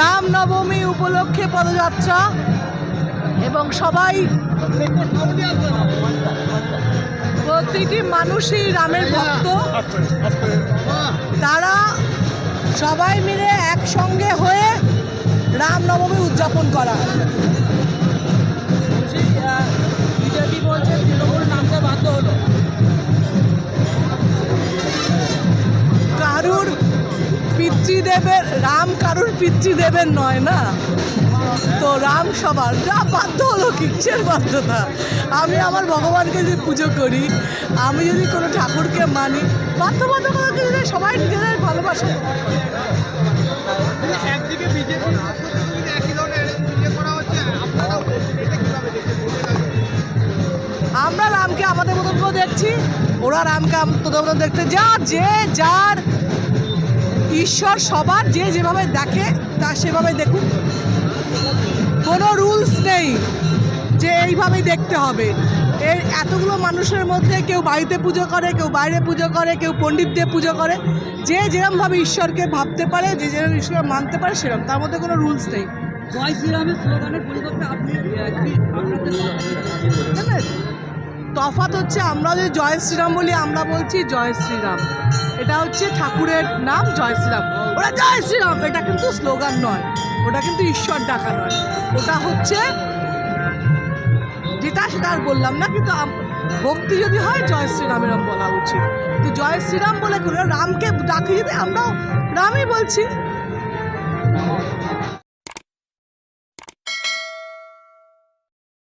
রামনবমী উপলক্ষে পদযাত্রা এবং সবাই প্রতিটি মানুষই রামের ভক্ত। তারা সবাই মিলে একসঙ্গে হয়ে রামনবমী উদযাপন করা। পিতৃদেবের রাম কারুর পিতৃদেবের নয় না? তো রাম সবার। যা বাধ্য হলো কিচ্ছের বাধ্যতা? আমি আমার ভগবানকে যদি পুজো করি আমি যদি কোনো ঠাকুরকে মানি বাধ্যবাধকতাকে যদি সবাই নিজেদের ভালোবাসে। একদিকে বিজেপি দেখছেন? আমরা রামকে আমাদের মতন করে দেখছি ওরা রামকে আম- তোদের মতন দেখতে যা যে যার ঈশ্বর সবার যে যেভাবে দেখে তা সেভাবে দেখুন কোনো রুলস নেই যে এইভাবেই দেখতে হবে। এই এতগুলো মানুষের মধ্যে কেউ বাড়িতে পুজো করে কেউ বাইরে পুজো করে কেউ পণ্ডিত দিয়ে পুজো করে। যে যেরমভাবে ঈশ্বরকে ভাবতে পারে যে যেরকম ঈশ্বর মানতে পারে সেরকম তার মধ্যে কোনো রুলস নেই। জয় শ্রীরামের স্লোগানের পরিবর্তে আপনি আপনাদের তফাৎ হচ্ছে আমরা যে জয় শ্রীরাম বলি, আমরা বলছি জয় শ্রীরাম। এটা হচ্ছে ঠাকুরের নাম জয় শ্রীরাম। ওরা জয় শ্রীরাম, এটা কিন্তু স্লোগান নয়, ওটা কিন্তু ঈশ্বর ডাকা নয়। ওটা হচ্ছে যেটা সেটা আর বললাম না, কিন্তু ভক্তি যদি হয়, জয় শ্রীরাম এরম বলা উচিত। তো জয় শ্রীরাম বলে রামকে ডাকি যদি আমরাও রামই বলছি।